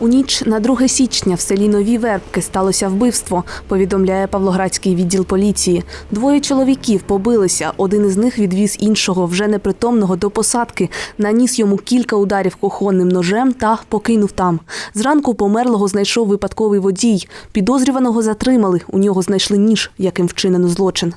У ніч на 2 січня в селі Нові Вербки сталося вбивство, повідомляє Павлоградський відділ поліції. Двоє чоловіків побилися. Один із них відвіз іншого, вже непритомного, до посадки, наніс йому кілька ударів кухонним ножем та покинув там. Зранку померлого знайшов випадковий водій. Підозрюваного затримали. У нього знайшли ніж, яким вчинено злочин.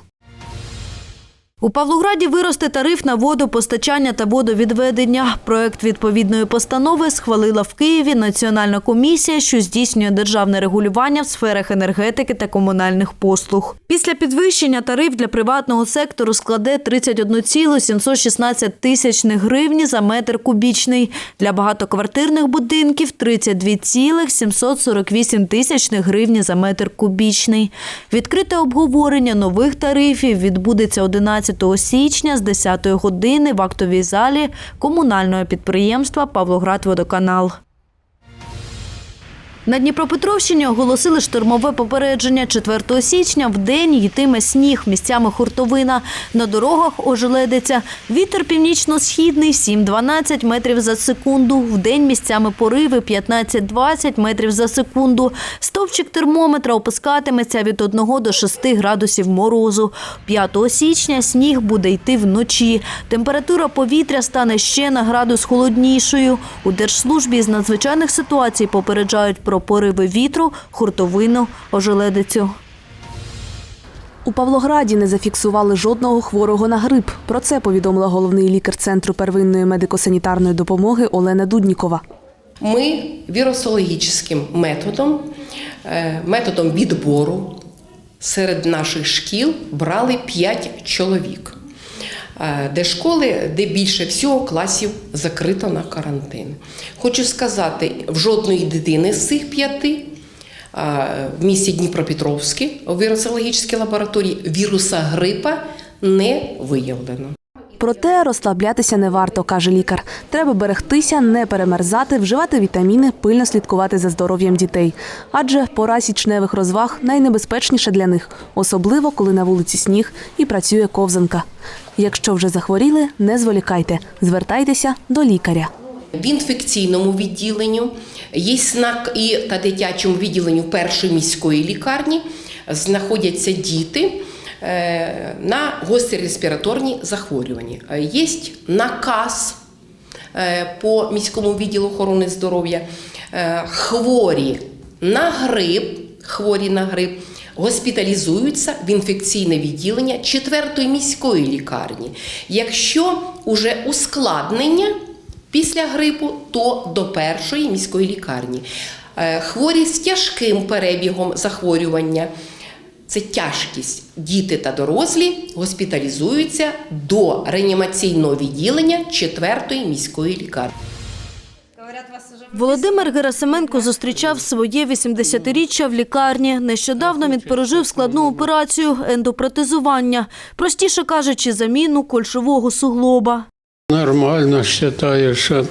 У Павлограді виросте тариф на водопостачання та водовідведення. Проект відповідної постанови схвалила в Києві Національна комісія, що здійснює державне регулювання в сферах енергетики та комунальних послуг. Після підвищення тариф для приватного сектору складе 31,716 тисячних гривні за метр кубічний. Для багатоквартирних будинків 32,748 тисячних гривні за метр кубічний. Відкрите обговорення нових тарифів відбудеться 11 січня з 10 години в актовій залі комунального підприємства Павлоградводоканал. На Дніпропетровщині оголосили штормове попередження 4 січня. В день йтиме сніг, місцями хуртовина. На дорогах ожеледиться. Вітер північно-східний 7-12 метрів за секунду. В день місцями пориви 15-20 метрів за секунду. Стовпчик термометра опускатиметься від 1 до 6 градусів морозу. 5 січня сніг буде йти вночі. Температура повітря стане ще на градус холоднішою. У Держслужбі з надзвичайних ситуацій попереджають про пориви вітру, хуртовину, ожеледицю. У Павлограді не зафіксували жодного хворого на грип. Про це повідомила головний лікар центру первинної медико-санітарної допомоги Олена Дуднікова. Ми вірусологічним методом, е, методом відбору серед наших шкіл брали 5 чоловік. Е, Де школи, де більше всього класів закрито на карантин. Хочу сказати, в жодної дитини з цих п'яти е, в місті Дніпропетровській у вірусологічній лабораторії віруса грипа не виявлено. Проте розслаблятися не варто, каже лікар. Треба берегтися, не перемерзати, вживати вітаміни, пильно слідкувати за здоров'ям дітей. Адже пора січневих розваг найнебезпечніша для них, особливо коли на вулиці сніг і працює ковзанка. Якщо вже захворіли, не зволікайте, звертайтеся до лікаря. В інфекційному відділенні є СНАК і та дитячому відділенні першої міської лікарні знаходяться діти на гострі захворювання. Е, Є наказ е, по міському відділу охорони здоров'я е, хворі на грип, хворі на грип. Госпіталізуються в інфекційне відділення 4-ї міської лікарні. Якщо уже ускладнення після грипу, то до першої міської лікарні. Хворі з тяжким перебігом захворювання. Це тяжкість. Діти та дорослі госпіталізуються до реанімаційного відділення 4-ї міської лікарні. Володимир Герасименко зустрічав своє 80-річчя в лікарні. Нещодавно він пережив складну операцію ендопротезування, простіше кажучи, заміну кольшового суглоба. Нормально считаю, что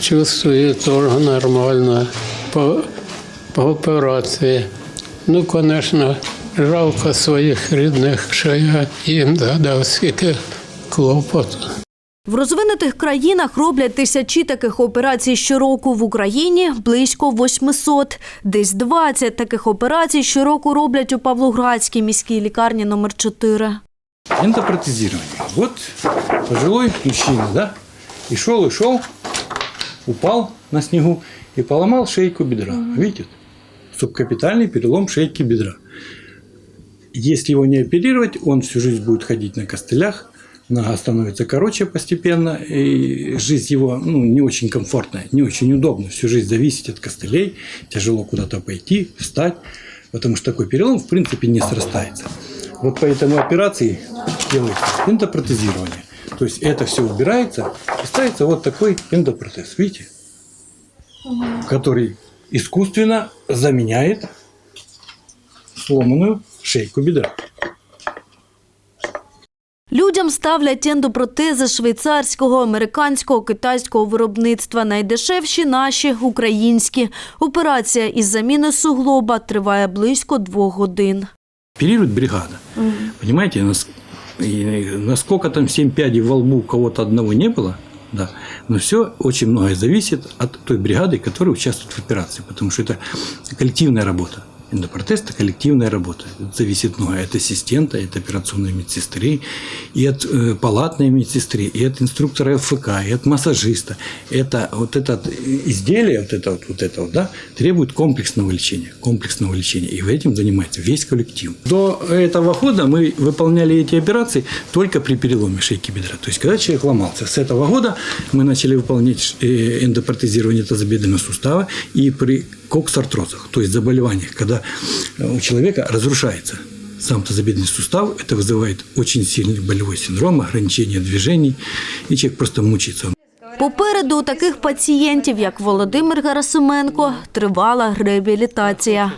чувствую тоже нормально по, по операції. Ну, звісно, жалко своїх рідних, що я їм додав скільки клопоту. В розвинутих країнах роблять тисячі таких операцій щороку. В Україні близько 800. Десь 20 таких операцій щороку роблять у Павлоградській міській лікарні номер 4. Эндопротезирование. Вот пожилой мужчина, да, и шел, и шел, упал на снегу и поломал шейку бедра. Видите? Субкапитальный перелом шейки бедра. Если его не оперировать, он всю жизнь будет ходить на костылях, нога становится короче постепенно, и жизнь его ну, не очень комфортная, не очень удобно. Всю жизнь зависеть от костылей, тяжело куда-то пойти, встать, потому что такой перелом в принципе не срастается. Вот по этому операции делается эндопротезирование. То есть это все убирается и ставится вот такой эндопротез, видите? Который искусственно заменяет сломанную шейку бедра. Людям ставлять ендопротези швейцарського, американського, китайського виробництва. Найдешевші наші українські. Операція із заміни суглоба триває близько двох годин. Оперирует бригада. Понимаете, нас- и насколько там 7 пядей во лбу у кого-то одного не было, да. Но все очень многое зависит от той бригады, которая участвует в операции, потому что это коллективная работа. Эндопротез – это коллективная работа. Это зависит многое от ассистента, от операционной медсестры, и от э, палатной медсестры, и от инструктора ФК, и от массажиста. Это вот это изделие, вот это вот, вот это вот, да, требует комплексного лечения, комплексного лечения. И этим занимается весь коллектив. До этого года мы выполняли эти операции только при переломе шейки бедра. То есть, когда человек ломался. С этого года мы начали выполнять э, эндопротезирование тазобедренного сустава и при коксартрозах, то есть заболеваниях, когда э, у человека разрушается сам тазобедренный сустав, это вызывает очень сильный болевой синдром, ограничение движений, и человек просто мучается. Попереду у таких пацієнтів, як Володимир Гарасименко, тривала реабілітація.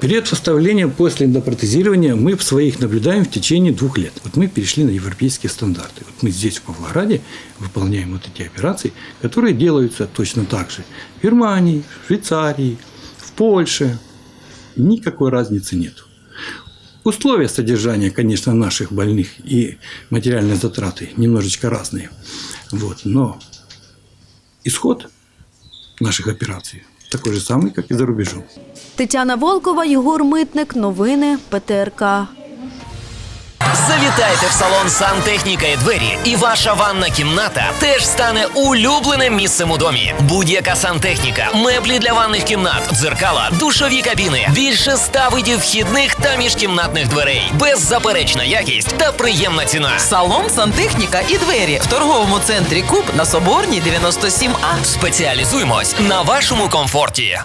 Период восстановления после эндопротезирования мы в своих наблюдаем в течение двух лет. Вот мы перешли на европейские стандарты. Вот мы здесь, в Павлограде, выполняем вот эти операции, которые делаются точно так же в Германии, в Швейцарии, в Польше. Никакой разницы нет. Условия содержания, конечно, наших больных и материальные затраты немножечко разные. Вот, но исход наших операций такой же самый, как и за рубежом. Тетяна Волкова, Єгор Митник. Новини ПТРК. Завітайте в салон Сантехніка і двері, і ваша ванна кімната теж стане улюбленим місцем у домі. Будь-яка сантехніка, меблі для ванних кімнат, дзеркала, душові кабіни, більше ста видів вхідних та міжкімнатних дверей, беззаперечна якість та приємна ціна. Салон сантехніка і двері в торговому центрі Куб на Соборній 97А. Спеціалізуємось на вашому комфорті.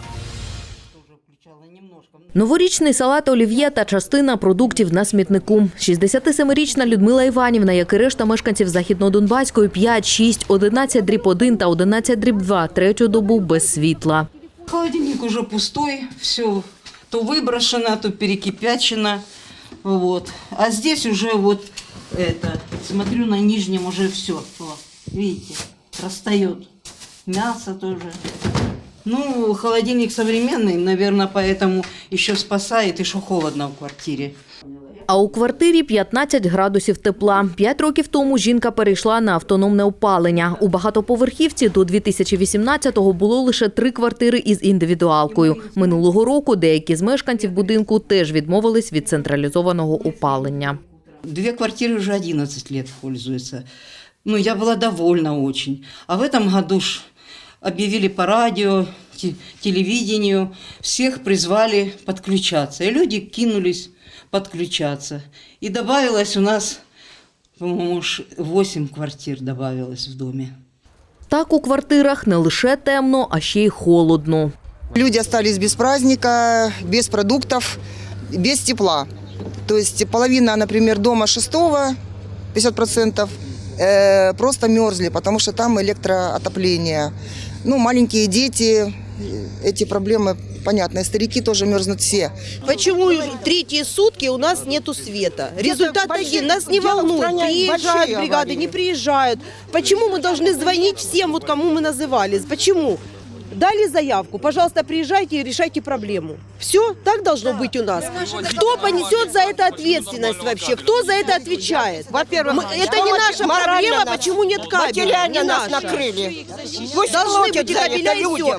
Новорічний салат олів'є та частина продуктів на смітнику. 67-річна Людмила Іванівна, як і решта мешканців Західнодонбаської 5, 6, 11 дріб 1 та 11 дріб 2 третю добу без світла. Холодильник уже пустой, все то выброшено, то перекипячено. Вот. А здесь уже вот это, смотрю на нижнем уже все. видите, растает. Мясо тоже. Ну, холодильник современный, наверное, поэтому еще спасает, и что холодно в квартире. А у квартирі 15 градусів тепла. П'ять років тому жінка перейшла на автономне опалення. У багатоповерхівці до 2018-го було лише три квартири із індивідуалкою. Минулого року деякі з мешканців будинку теж відмовились від централізованого опалення. Две квартиры уже 11 лет пользуются. Ну, я была довольна очень. А в этом году ж объявили по радио, те- телевидению, всех призвали подключаться. И люди кинулись подключаться. И добавилось у нас, по-моему, 8 квартир добавилось в доме. Так у квартирах не лише темно, а ще й холодно. Люди остались без праздника, без продуктов, без тепла. То есть половина, например, дома шестого, 50%, э, просто мерзли, потому что там электроотопление. Ну, маленькие дети, э, эти проблемы понятны. Старики тоже мерзнут все. Почему третьи сутки у нас нету света? Результат большие- один, нас не дело в волнует. стране Приезжают большие бригады, аварии. не приезжают. Почему мы должны звонить всем, вот кому мы назывались? Почему? Дали заявку, пожалуйста, приезжайте и решайте проблему. Все, так должно быть у нас. Кто понесет за это ответственность вообще? Кто за это отвечает? Во-первых, Мы- это не наша проблема, почему нет кабеля. Не наша. накрыли. Должны быть и кабеля, и все.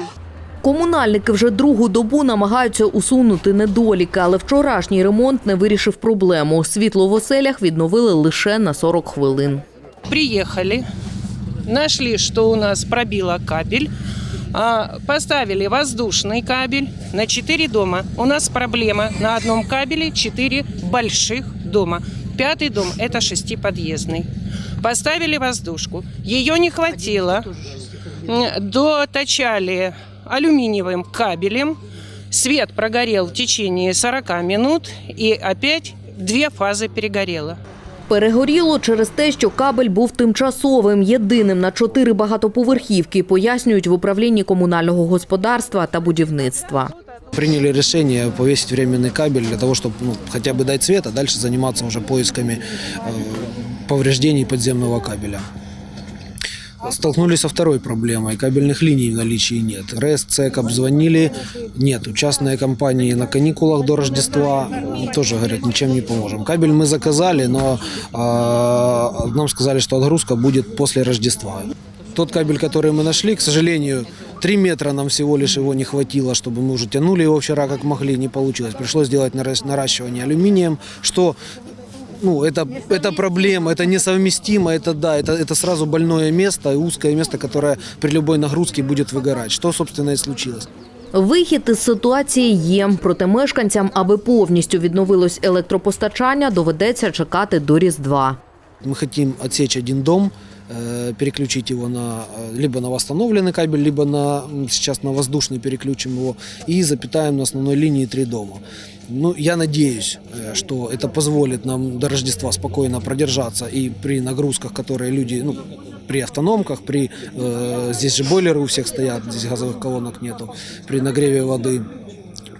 Комунальники вже другу добу намагаються усунути недоліки, але вчорашній ремонт не вирішив проблему. Світло в оселях відновили лише на 40 хвилин. Приехали, нашли, что у нас пробило кабель, а, Поставили воздушный кабель на 4 дома. У нас проблема на одном кабеле 4 больших дома. Пятый дом – это шестиподъездный. Поставили воздушку. Ее не хватило. Доточали алюминиевым кабелем. Свет прогорел в течение 40 минут, и опять две фазы перегорело. Перегоріло через те, що кабель був тимчасовим, єдиним на чотири багатоповерхівки, пояснюють в управлінні комунального господарства та будівництва. Приняли решение повесить временный кабель для того, чтобы ну, хотя бы дать свет, а дальше заниматься уже поисками э, повреждений подземного кабеля. Столкнулись со второй проблемой. Кабельных линий в наличии нет. РЭС, ЦЕК обзвонили. Нет. Частные компании на каникулах до Рождества тоже говорят, ничем не поможем. Кабель мы заказали, но э, нам сказали, что отгрузка будет после Рождества. тот кабель, который мы нашли, к сожалению, 3 метра нам всего лишь его не хватило, чтобы мы уже тянули его вчера как могли, не получилось. Пришлось сделать наращ- наращивание алюминием, что ну, это, это проблема, это несовместимо, это да, это, это сразу больное место, и узкое место, которое при любой нагрузке будет выгорать, что, собственно, и случилось. Вихід із ситуації є. Проте мешканцям, аби повністю відновилось електропостачання, доведеться чекати до Різдва. Мы хотим отсечь один дом, э, переключить его на э, либо на восстановленный кабель, либо на м, сейчас на воздушный переключим его и запитаем на основной линии три дома. Ну, я надеюсь, э, что это позволит нам до Рождества спокойно продержаться и при нагрузках, которые люди, ну, при автономках, при э, здесь же бойлеры у всех стоят, здесь газовых колонок нету, при нагреве воды.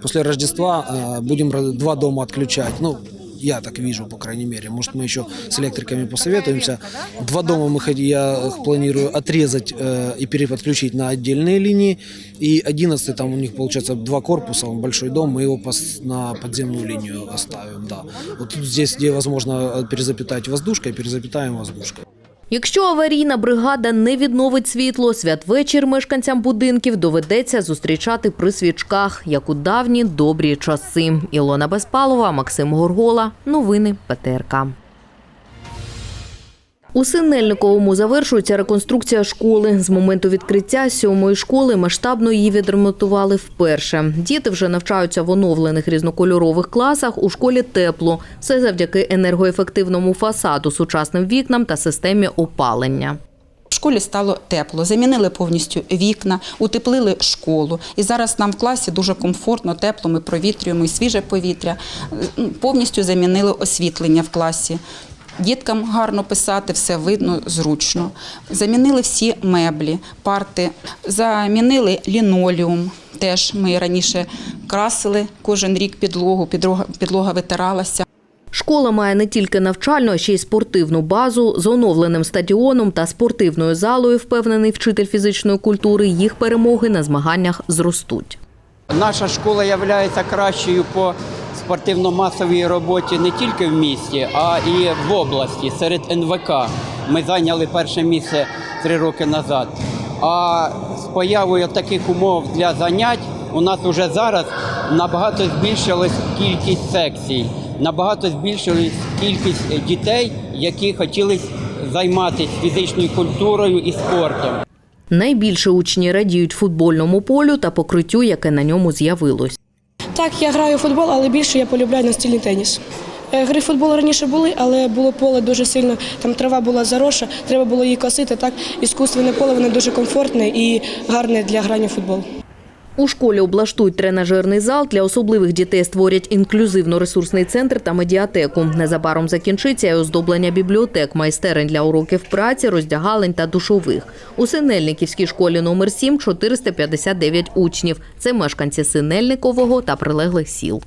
После Рождества э, будем ра- два дома отключать. Ну, я так вижу, по крайней мере. Может, мы еще с электриками посоветуемся. Два дома мы хот- я их планирую отрезать э, и переподключить на отдельные линии. И 11 там у них получается два корпуса, он большой дом, мы его пос- на подземную линию оставим, да. Вот тут здесь, где возможно э, перезапитать воздушкой, перезапитаем воздушкой. Якщо аварійна бригада не відновить світло, святвечір мешканцям будинків доведеться зустрічати при свічках, як у давні добрі часи. Ілона Безпалова, Максим Горгола. Новини ПТРК. У Синельниковому завершується реконструкція школи. З моменту відкриття сьомої школи масштабно її відремонтували вперше. Діти вже навчаються в оновлених різнокольорових класах. У школі тепло. Все завдяки енергоефективному фасаду, сучасним вікнам та системі опалення. В школі стало тепло, замінили повністю вікна, утеплили школу. І зараз нам в класі дуже комфортно, тепло, ми провітрюємо і свіже повітря. Повністю замінили освітлення в класі. Діткам гарно писати, все видно, зручно. Замінили всі меблі, парти, замінили лінолеум. Теж ми раніше красили кожен рік підлогу, підлога, підлога витиралася. Школа має не тільки навчальну, а ще й спортивну базу з оновленим стадіоном та спортивною залою, впевнений вчитель фізичної культури. Їх перемоги на змаганнях зростуть. Наша школа є кращою по спортивно-масовій роботі не тільки в місті, а і в області серед НВК. Ми зайняли перше місце три роки назад. А з появою таких умов для занять у нас вже зараз набагато збільшилась кількість секцій, набагато збільшилась кількість дітей, які хотіли займатися фізичною культурою і спортом. Найбільше учні радіють футбольному полю та покриттю, яке на ньому з'явилось. Так, я граю в футбол, але більше я полюбляю настільний теніс. Е, Гри в футбол раніше були, але було поле дуже сильно, там трава була зароша, треба було її косити. Так, іскусственне поле воно дуже комфортне і гарне для грання в футбол. У школі облаштують тренажерний зал для особливих дітей. Створять інклюзивно-ресурсний центр та медіатеку. Незабаром закінчиться і оздоблення бібліотек, майстерень для уроків праці, роздягалень та душових. У Синельниківській школі номер 7 – 459 учнів. Це мешканці Синельникового та прилеглих сіл.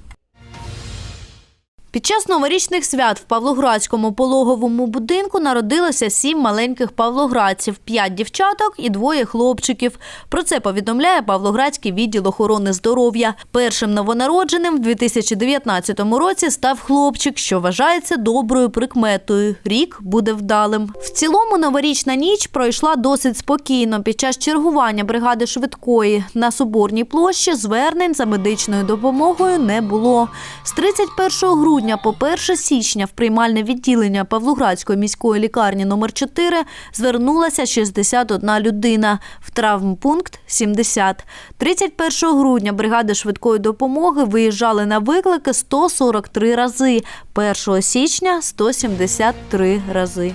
Під час новорічних свят в Павлоградському пологовому будинку народилося сім маленьких павлоградців, п'ять дівчаток і двоє хлопчиків. Про це повідомляє Павлоградський відділ охорони здоров'я. Першим новонародженим в 2019 році став хлопчик, що вважається доброю прикметою. Рік буде вдалим. В цілому новорічна ніч пройшла досить спокійно. Під час чергування бригади швидкої на Соборній площі звернень за медичною допомогою не було. З 31 грудня по 1 січня в приймальне відділення Павлоградської міської лікарні номер 4 звернулася 61 людина, в травмпункт 70. 31 грудня бригади швидкої допомоги виїжджали на виклики 143 рази, 1 січня 173 рази.